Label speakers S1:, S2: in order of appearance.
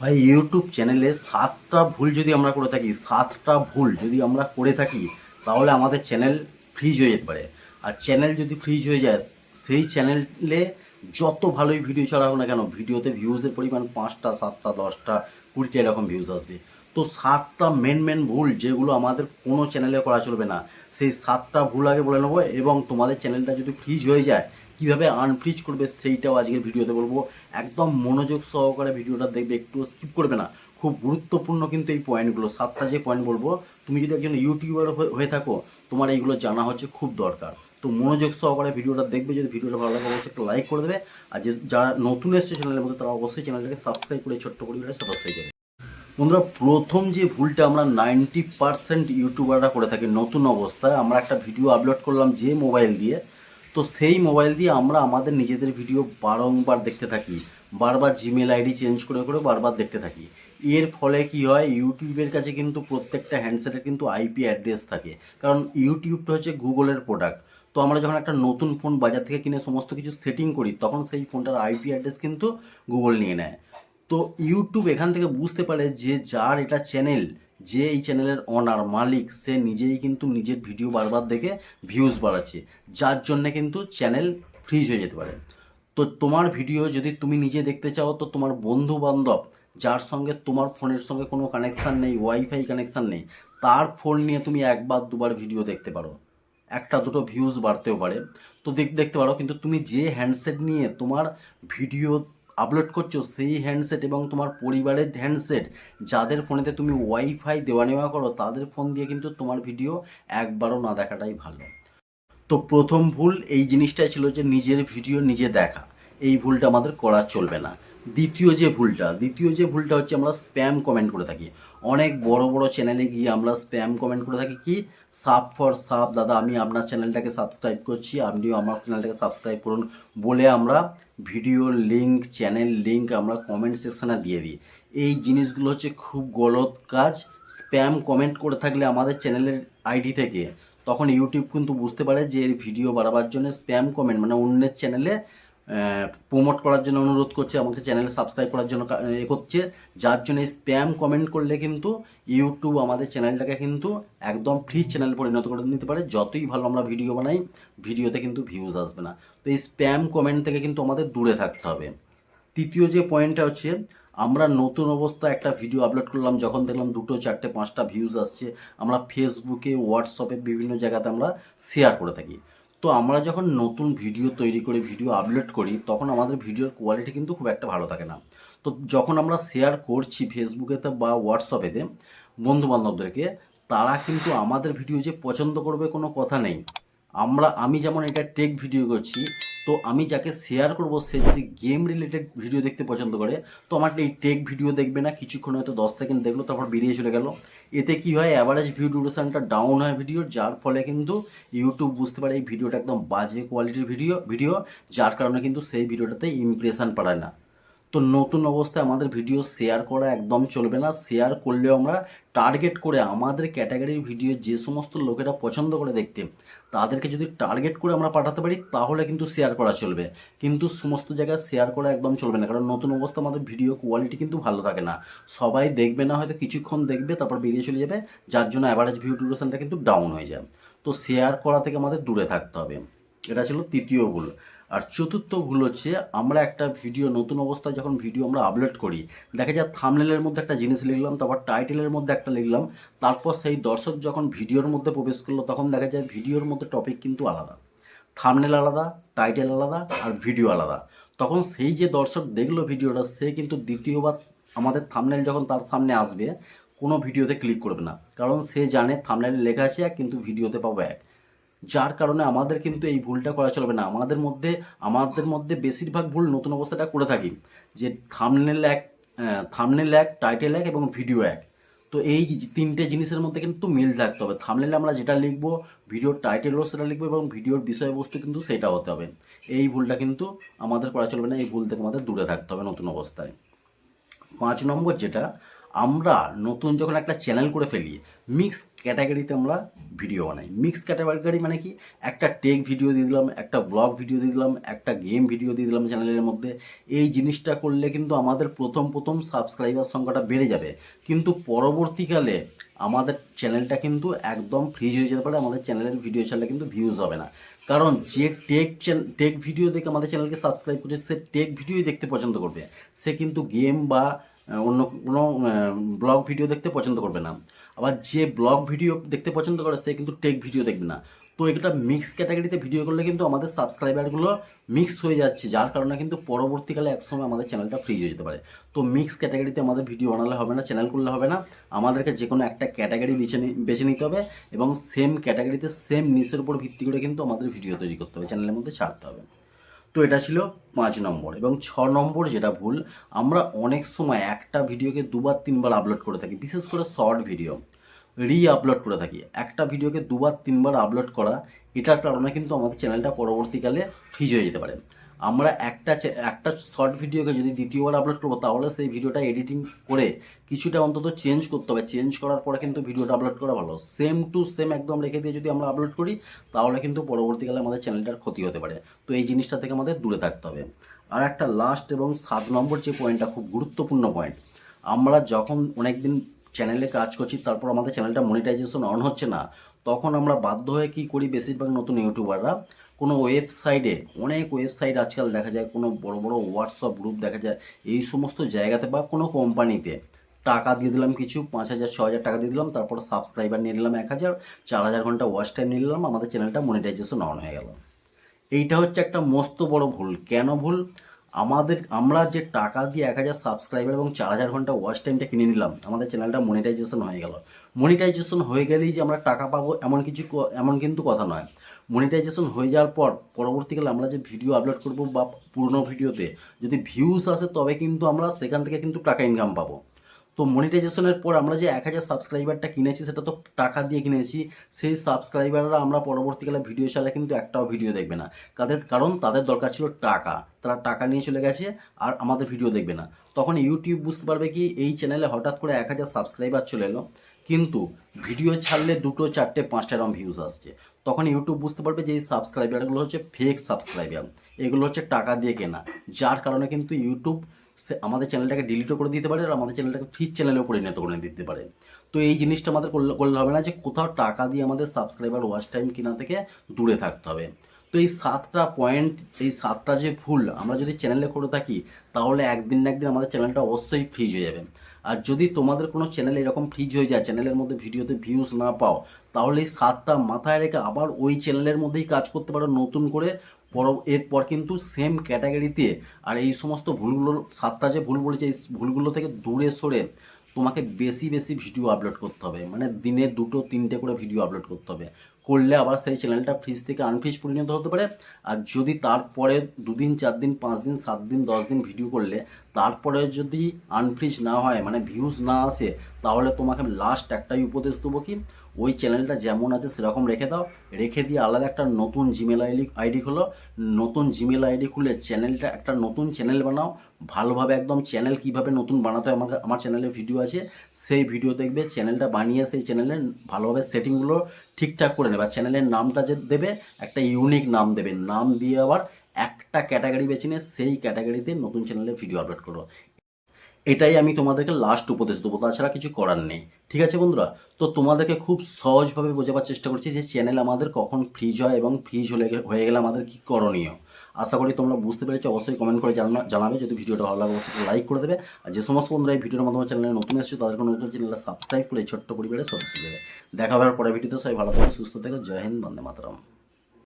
S1: ভাই ইউটিউব চ্যানেলে সাতটা ভুল যদি আমরা করে থাকি, সাতটা ভুল যদি আমরা করে থাকি, তাহলে আমাদের চ্যানেল ফ্রিজ হয়ে যেতে পারে। আর চ্যানেল যদি ফ্রিজ হয়ে যায়, সেই চ্যানেলে যত ভালোই ভিডিও ছাড়া হোক না কেন ভিডিওতে ভিউজের পরিমাণ পাঁচটা, সাতটা, দশটা, কুড়িটা এরকম ভিউজ আসবে। তো সাতটা মেন মেন ভুল যেগুলো আমাদের কোনো চ্যানেলে করা চলবে না, সেই সাতটা ভুল আগে বলে নেব এবং তোমাদের চ্যানেলটা যদি ফ্রিজ হয়ে যায় কীভাবে আনফ্রিজ করবে সেইটাও আজকের ভিডিওতে বলব। একদম মনোযোগ সহকারে ভিডিওটা দেখবে, একটু স্কিপ করবে না। খুব গুরুত্বপূর্ণ কিন্তু এই পয়েন্টগুলো সাতটা যে পয়েন্ট বলব, তুমি যদি একজন ইউটিউবার হয়ে- হয়ে থাকো, তোমার এইগুলো জানা হচ্ছে খুব দরকার। তো মনোযোগ সহকারে ভিডিওটা দেখবে, যদি ভিডিওটা ভালো লাগে অবশ্যই একটু লাইক করে দেবে। আর যে যারা নতুন এসছে চ্যানেলের মধ্যে, তারা অবশ্যই চ্যানেলটাকে সাবস্ক্রাইব করে ছোট্ট করে পরিবারে সাবস্ক্রাইব যাবে বন্ধুরা, প্রথম যে ভুলটা আমরা নাইনটি পার্সেন্ট ইউটিউবাররা করে থাকি নতুন অবস্থায়, আমরা একটা ভিডিও আপলোড করলাম যে মোবাইল দিয়ে। তো সেই মোবাইল দিয়ে আমরা আমাদের নিজেদের ভিডিও বারংবার দেখতে থাকি। বারবার জিমেল আইডি চেঞ্জ করে করে বারবার দেখতে থাকি। এর ফলে কি হয় ইউটিউবের কাছে কিন্তু প্রত্যেকটা হ্যান্ডসেটের কিন্তু আইপি অ্যাড্রেস থাকে। কারণ ইউটিউবটা হচ্ছে গুগলের প্রোডাক্ট তো আমরা যখন একটা নতুন ফোন বাজার থেকে কিনে সমস্ত কিছু সেটিং করি, তখন সেই ফোনটার আইপি অ্যাড্রেস কিন্তু গুগল নিয়ে নেয়। তো ইউটিউব এখান থেকে বুঝতে পারে যে যার এটা চ্যানেল যে এই চ্যানেলের অনার মালিক, সে নিজেই কিন্তু নিজের ভিডিও বারবার দেখে ভিউজ বাড়াচ্ছে। যার জন্য কিন্তু চ্যানেল ফ্রিজ হয়ে যেতে পারে। তো তোমার ভিডিও যদি তুমি নিজে দেখতে চাও, তো তোমার বন্ধু বান্ধব যার সঙ্গে তোমার ফোনের সঙ্গে কোনো কানেকশান নেই ওয়াইফাই কানেকশান নেই, তার ফোন নিয়ে তুমি একবার, দুবার ভিডিও দেখতে পারো। একটা, দুটো ভিউজ বাড়তেও পারে। তো দেখ, দেখতে পারো, কিন্তু তুমি যে হ্যান্ডসেট নিয়ে তোমার ভিডিও আপলোড করছ, সেই হ্যান্ডসেট এবং তোমার পরিবারের হ্যান্ডসেট যাদের ফোনেতে তুমি ওয়াইফাই দেওয়া নেওয়া করো, তাদের ফোন দিয়ে কিন্তু তোমার ভিডিও একবারও না দেখাটাই ভালো। তো প্রথম ভুল এই জিনিসটাই ছিল যে নিজের ভিডিও নিজে দেখা। এই ভুলটা আমাদের করা চলবে না। দ্বিতীয় যে ভুলটা, দ্বিতীয় যে ভুলটা হচ্ছে আমরা স্প্যাম কমেন্ট করে থাকি। অনেক বড় বড় চ্যানেলে গিয়ে আমরা স্প্যাম কমেন্ট করে থাকি কি সাব ফর সাব দাদা আমি আপনার চ্যানেলটাকে সাবস্ক্রাইব করছি, আপনিও আমার চ্যানেলটাকে সাবস্ক্রাইব করুন বলে আমরা ভিডিও লিঙ্ক চ্যানেল লিঙ্ক আমরা কমেন্ট সেকশানে দিয়ে দিই। এই জিনিসগুলো হচ্ছে খুব গলত কাজ। স্প্যাম কমেন্ট করে থাকলে আমাদের চ্যানেলের আইডি থেকে। তখন ইউটিউব কিন্তু বুঝতে পারে যে এর ভিডিও বাড়াবার জন্য স্প্যাম কমেন্ট মানে অন্যের চ্যানেলে প্রমোট করার জন্য অনুরোধ করছে, আমাকে চ্যানেল সাবস্ক্রাইব করার জন্য এ করছে। যার জন্য স্প্যাম কমেন্ট করলে কিন্তু ইউটিউব আমাদের চ্যানেলটাকে কিন্তু একদম ফ্রি চ্যানেল পরিণত করে নিতে পারে। যতই ভালো আমরা ভিডিও বানাই ভিডিওতে কিন্তু ভিউজ আসবে না। তো এই স্প্যাম কমেন্ট থেকে কিন্তু আমাদের দূরে থাকতে হবে। তৃতীয় যে পয়েন্টটা হচ্ছে, আমরা নতুন অবস্থা একটা ভিডিও আপলোড করলাম, যখন দেখলাম দুটো, চারটে, পাঁচটা ভিউজ আসছে। আমরা ফেসবুকে হোয়াটসঅ্যাপে বিভিন্ন জায়গাতে আমরা শেয়ার করে থাকি। তো আমরা যখন নতুন ভিডিও তৈরি করে, ভিডিও আপলোড করি, তখন আমাদের ভিডিওর কোয়ালিটি কিন্তু খুব একটা ভালো থাকে না। তো যখন আমরা শেয়ার করছি ফেসবুকেতে বা হোয়াটসঅ্যাপেতে বন্ধু বান্ধবদেরকে তারা কিন্তু আমাদের ভিডিও যে পছন্দ করবে কোনো কথা নেই। আমরা, আমি যেমন এটা টেক ভিডিও করছি, তো আমি যাকে শেয়ার করব, সে যদি গেম রিলেটেড ভিডিও দেখতে পছন্দ করে, তো আমার এই টেক ভিডিও দেখবে না, কিছুক্ষণ হয়তো দশ সেকেন্ড দেখল, তারপর বেরিয়ে চলে গেল। এতে কি হয় অ্যাভারেজ ভিউ ডিউরেশনটা ডাউন হয় ভিডিও যার ফলে কিন্তু ইউটিউব বুঝতে পারে এই ভিডিওটা একদম বাজে কোয়ালিটির ভিডিও ভিডিও যার কারণে কিন্তু সেই ভিডিওটাতে ইমপ্রেশন পাড়ায় না। তো নতুন অবস্থায় আমাদের ভিডিও শেয়ার করা একদম চলবে না। শেয়ার করলেও আমরা টার্গেট করে আমাদের ক্যাটাগরির ভিডিও যে সমস্ত লোকেরা পছন্দ করে দেখতে, তাদেরকে যদি টার্গেট করে আমরা পাঠাতে পারি, তাহলে কিন্তু শেয়ার করা চলবে। কিন্তু সমস্ত জায়গায় শেয়ার করা একদম চলবে না, কারণ নতুন অবস্থা আমাদের ভিডিও কোয়ালিটি কিন্তু ভালো থাকে না। সবাই দেখবে না, হয়তো কিছুক্ষণ দেখবে, তারপর বেরিয়ে চলে যাবে, যার জন্য অ্যাভারেজ ভিউ ডিউরেশনটা কিন্তু ডাউন হয়ে যায়। তো শেয়ার করা থেকে আমাদের দূরে থাকতে হবে। এটা ছিল তৃতীয় ভুল আর চতুর্থ ভুল হচ্ছে, আমরা একটা ভিডিও, নতুন অবস্থায় যখন ভিডিও আমরা আপলোড করি, দেখা যায় থামনেলের মধ্যে একটা জিনিস লিখলাম, তারপর টাইটেলের মধ্যে একটা লিখলাম, তারপর সেই দর্শক যখন ভিডিওর মধ্যে প্রবেশ করল, তখন দেখা যায় ভিডিওর মধ্যে টপিক কিন্তু আলাদা। থামনেল আলাদা টাইটেল আলাদা, আর ভিডিও আলাদা। তখন সেই যে দর্শক দেখল ভিডিওটা, সে কিন্তু দ্বিতীয়বার আমাদের থামনেল যখন তার সামনে আসবে, কোনো ভিডিওতে ক্লিক করবে না। কারণ সে জানে থামনেলে লেখা আছে এক কিন্তু ভিডিওতে পাবো এক। যার কারণে আমাদের কিন্তু এই ভুলটা করা চলবে না। আমাদের মধ্যে আমাদের মধ্যে বেশিরভাগ ভুল নতুন অবস্থাটা করে থাকি। যে থামনেল এক থামনেল এক টাইটেল এক এবং ভিডিও এক তো এই তিনটে জিনিসের মধ্যে কিন্তু মিল থাকতে হবে। থামনেলে আমরা যেটা লিখব ভিডিওর টাইটেলও সেটা লিখব এবং ভিডিওর বিষয়বস্তু কিন্তু সেটা হতে হবে। এই ভুলটা কিন্তু আমাদের করা চলবে না, এই ভুল থেকে আমাদের দূরে থাকতে হবে নতুন অবস্থায়। পাঁচ নম্বর যেটা আমরা নতুন যখন একটা চ্যানেল করে ফেলি মিক্স ক্যাটাগরিতে আমরা ভিডিও বানাই। মিক্স ক্যাটাগরি মানে কি? একটা টেক ভিডিও দিয়ে দিলাম, একটা ব্লগ ভিডিও দিয়ে দিলাম, একটা গেম ভিডিও দিয়ে দিলাম চ্যানেলের মধ্যে। এই জিনিসটা করলে কিন্তু আমাদের প্রথম প্রথম সাবস্ক্রাইবার সংখ্যাটা বেড়ে যাবে। কিন্তু পরবর্তীকালে আমাদের চ্যানেলটা কিন্তু একদম ফ্রিজ হয়ে যেতে পারে, আমাদের চ্যানেলের ভিডিও ছাড়লে কিন্তু ভিউজ হবে না। কারণ যে টেক টেক ভিডিও দেখে আমাদের চ্যানেলকে সাবস্ক্রাইব করছে, সে টেক ভিডিওই দেখতে পছন্দ করবে। সে কিন্তু গেম বা অন্য কোনো ব্লগ ভিডিও দেখতে পছন্দ করবে না। আবার যে ব্লগ ভিডিও দেখতে পছন্দ করে, সে কিন্তু টেক ভিডিও দেখবে না। তো এটা মিক্স ক্যাটাগরিতে ভিডিও করলে কিন্তু আমাদের সাবস্ক্রাইবারগুলো মিক্স হয়ে যাচ্ছে, যার কারণে কিন্তু পরবর্তীকালে একসময় আমাদের চ্যানেলটা ফ্রিজ হয়ে যেতে পারে। তো মিক্স ক্যাটাগরিতে আমাদের ভিডিও বানালে হবে না চ্যানেল করলে হবে না। আমাদেরকে যে কোনো একটা ক্যাটাগরি বেছে বেছে নিতে হবে এবং সেম ক্যাটাগরিতে সেম নিচের উপর ভিত্তি করে কিন্তু আমাদের ভিডিও তৈরি করতে হবে চ্যানেলের মধ্যে ছাড়তে হবে। তো এটা ছিল পাঁচ নম্বর এবং ছ নম্বর যেটা ভুল, আমরা অনেক সময় একটা ভিডিওকে দুবার, তিনবার আপলোড করে থাকি, বিশেষ করে শর্ট ভিডিও রি আপলোড করে থাকি। একটা ভিডিওকে দুবার, তিনবার আপলোড করা, এটার কারণে কিন্তু আমাদের চ্যানেলটা পরবর্তীকালে ফ্রিজ হয়ে যেতে পারে। আমরা একটা একটা শর্ট ভিডিওকে যদি দ্বিতীয়বার আপলোড করব, তাহলে সেই ভিডিওটা এডিটিং করে কিছুটা অন্তত চেঞ্জ করতে হবে। চেঞ্জ করার পরে কিন্তু ভিডিওটা আপলোড করা ভালো। সেম টু সেম একদম রেখে দিয়ে যদি আমরা আপলোড করি, তাহলে কিন্তু পরবর্তীকালে আমাদের চ্যানেলটার ক্ষতি হতে পারে। তো এই জিনিসটা থেকে আমাদের দূরে থাকতে হবে। আর একটা লাস্ট এবং সাত নম্বর যে পয়েন্টটা খুব গুরুত্বপূর্ণ পয়েন্ট আমরা যখন অনেক দিন চ্যানেলে কাজ করছি, তারপর আমাদের চ্যানেলটা মনিটাইজেশন অন হচ্ছে না, তখন আমরা বাধ্য হয়ে কী করি? বেশিরভাগ নতুন ইউটিউবাররা কোনো ওয়েবসাইটে অনেক ওয়েবসাইট আজকাল দেখা যায়, কোনো বড় বড় হোয়াটসঅ্যাপ গ্রুপ দেখা যায়, এই সমস্ত জায়গাতে বা কোনো কোম্পানিতে টাকা দিয়ে দিলাম কিছু, পাঁচ হাজার, ছ হাজার টাকা দিয়ে দিলাম, তারপর সাবস্ক্রাইবার নিয়ে নিলাম এক হাজার, চার হাজার ঘণ্টা ওয়াচ টাইম নিয়ে নিলাম, আমাদের চ্যানেলটা মনিটাইজেশন অন হয়ে গেল। এইটা হচ্ছে একটা মস্ত বড় ভুল। কেন ভুল? আমাদের, আমরা যে টাকা দিয়ে এক হাজার সাবস্ক্রাইবার এবং চার হাজার ঘণ্টা ওয়াচ টাইমটা কিনে নিলাম, আমাদের চ্যানেলটা মনিটাইজেশন হয়ে গেল। মনিটাইজেশন হয়ে গেলেই যে আমরা টাকা পাবো এমন কিছু এমন কিন্তু কথা নয়। মনিটাইজেশন হয়ে যাওয়ার পর পরবর্তীকালে আমরা যে ভিডিও আপলোড করব বা পুরনো ভিডিওতে যদি ভিউস আসে তবে কিন্তু আমরা সেখান থেকে কিন্তু টাকা ইনকাম পাবো। তো মনিটাইজেশনের পর আমরা যে এক হাজার সাবস্ক্রাইবারটা কিনেছি, সেটা তো টাকা দিয়ে কিনেছি। সেই সাবস্ক্রাইবাররা আমরা পরবর্তীকালে ভিডিও চালে কিন্তু একটাও ভিডিও দেখবে না। তাদের কারণ তাদের দরকার ছিল টাকা। তারা টাকা নিয়ে চলে গেছে আর আমাদের ভিডিও দেখবে না। তখন ইউটিউব বুঝতে পারবে কি এই চ্যানেলে হঠাৎ করে এক হাজার সাবস্ক্রাইবার চলে এলো। কিন্তু ভিডিও ছাড়লে দুটো, চারটে, পাঁচটা এরকম ভিউজ আসছে। তখন ইউটিউব বুঝতে পারবে যে এই সাবস্ক্রাইবারগুলো হচ্ছে ফেক সাবস্ক্রাইবার এগুলো হচ্ছে টাকা দিয়ে কেনা। যার কারণে কিন্তু ইউটিউব সে আমাদের চ্যানেলটাকে ডিলিটও করে দিতে পারে আর আমাদের চ্যানেলটাকে ফিজ চ্যানেলেও পরিণত করে দিতে পারে। তো এই জিনিসটা আমাদের করলে হবে না যে কোথাও টাকা দিয়ে আমাদের সাবস্ক্রাইবার ওয়াচ টাইম কেনা থেকে দূরে থাকতে হবে। তো এই সাতটা পয়েন্ট এই সাতটা যে ভুল আমরা যদি চ্যানেলে করে থাকি, তাহলে একদিন না একদিন আমাদের চ্যানেলটা অবশ্যই ফ্রিজ হয়ে যাবে। আর যদি তোমাদের কোনো চ্যানেল এরকম ফ্রিজ হয়ে যায় চ্যানেলের মধ্যে ভিডিওতে ভিউজ না পাও, তাহলে এই সাতটা মাথায় রেখে আবার ওই চ্যানেলের মধ্যেই কাজ করতে পারো নতুন করে পর, এরপর কিন্তু সেম ক্যাটাগরিতে আর এই সমস্ত ভুলগুলোর সাতটা যে ভুল বলেছে, এই ভুলগুলো থেকে দূরে সরে তোমাকে বেশি বেশি ভিডিও আপলোড করতে হবে। মানে দিনে দুটো, তিনটে করে ভিডিও আপলোড করতে হবে। করলে আবার সেই চ্যানেলটা ফ্রিজ থেকে আনফ্রিজ পরিণত হতে পারে। আর যদি তারপরে দুদিন চার দিন পাঁচ দিন সাত দিন দশ দিন ভিডিও করলে তারপরে যদি আনফ্রিজ না হয় মানে ভিউজ না আসে, তাহলে তোমাকে লাস্ট একটাই উপদেশ দেবো কি, ওই চ্যানেলটা যেমন আছে সেরকম রেখে দাও। রেখে দিয়ে আলাদা একটা নতুন জিমেল আইডি আইডি খোলো। নতুন জিমেল আইডি খুলে চ্যানেলটা একটা নতুন চ্যানেল বানাও। ভালোভাবে একদম চ্যানেল কীভাবে নতুন বানাতে হয়, আমার আমার চ্যানেলে ভিডিও আছে। সেই ভিডিও দেখবে চ্যানেলটা বানিয়ে সেই চ্যানেলে ভালোভাবে সেটিংগুলো ঠিকঠাক করে নেবে। আর চ্যানেলের নামটা যে দেবে, একটা ইউনিক নাম দেবে। নাম দিয়ে আবার একটা ক্যাটাগরি বেছে নিয়ে সেই ক্যাটাগরিতে নতুন চ্যানেলে ভিডিও আপলোড করো। এটাই আমি তোমাদেরকে লাস্ট উপদেশ দেবো, তাছাড়া কিছু করার নেই। ঠিক আছে বন্ধুরা? তো তোমাদেরকে খুব সহজভাবে বোঝাবার চেষ্টা করছি যে চ্যানেল আমাদের কখন ফ্রিজ হয় এবং ফ্রিজ হলে হয়ে গেলে আমাদের কী করণীয়। আশা করি তোমরা বুঝতে পেরেছ, অবশ্যই কমেন্ট করে জানা জানাবে। যদি ভিডিওটা ভালো লাগে, অবশ্যই লাইক করে দেবে। আর যে সমস্ত বন্ধুরা এই ভিডিওর মাধ্যমে চ্যানেলে নতুন এসেছ, তাদেরকে নতুন চ্যানেলে সাবস্ক্রাইব করে ছোট্ট পরিবারে সদস্য দেবে দেখা হবে পরের ভিডিওতে সবাই ভালো থাকো, সুস্থ থেকো। জয় হিন্দ, বন্দে মাতরম।